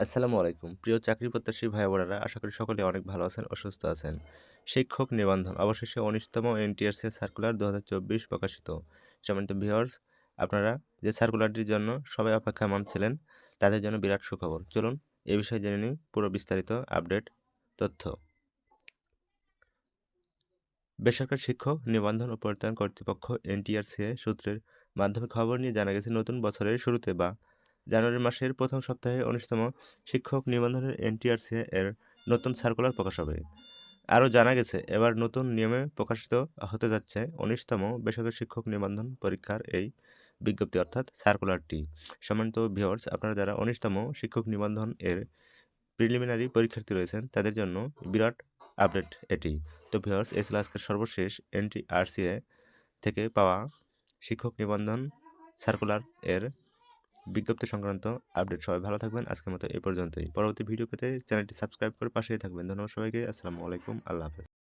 আসসালামু আলাইকুম। প্রিয় চাকরি প্রত্যাশী ভাই বোনেরা আশা করি সকলে অনেক ভালো আছেন ও সুস্থ আছেন। শিক্ষক নিবন্ধন, অবশেষে উনিশতম এনটিআরসি সার্কুলার দু হাজার চব্বিশ প্রকাশিত। সম্মানিত ভিউয়ার্স আপনারা যে সার্কুলারটির জন্য সবাই অপেক্ষামান ছিলেন, তাদের জন্য বিরাট সুখবর। চলুন এ বিষয়ে জেনে নিই পুরো বিস্তারিত আপডেট তথ্য। বেসরকারি শিক্ষক নিবন্ধন ও প্রত্যয়ন কর্তৃপক্ষ এনটিআরসিএ সূত্রের মাধ্যমে খবর নিয়ে জানা গেছে, নতুন বছরের শুরুতে বা জানুয়ারি মাসের প্রথম সপ্তাহে উনিশতম শিক্ষক নিবন্ধনের এনটিআরসি এর নতুন সার্কুলার প্রকাশ হবে। আরও জানা গেছে, এবার নতুন নিয়মে প্রকাশিত হতে যাচ্ছে উনিশতম বেসরকারি শিক্ষক নিবন্ধন পরীক্ষার এই বিজ্ঞপ্তি, অর্থাৎ সার্কুলারটি সম্মানিত ভিওর্স আপনারা যারা উনিশতম শিক্ষক নিবন্ধন এর প্রিলিমিনারি পরীক্ষার্থী রয়েছেন, তাদের জন্য বিরাট আপডেট এটি। তো ভিওর্স এ ছিল আজকের সর্বশেষ এনটিআরসিএ থেকে পাওয়া শিক্ষক নিবন্ধন সার্কুলার এর বিজ্ঞপ্তি সংক্রান্ত আপডেট। সবাই ভালো থাকবেন। আজকের মতো এই পর্যন্তই। পরবর্তী ভিডিও পেতে চ্যানেলটি সাবস্ক্রাইব করে পাশেই থাকবেন। ধন্যবাদ সবাইকে। আসসালামু আলাইকুম। আল্লাহ হাফেজ।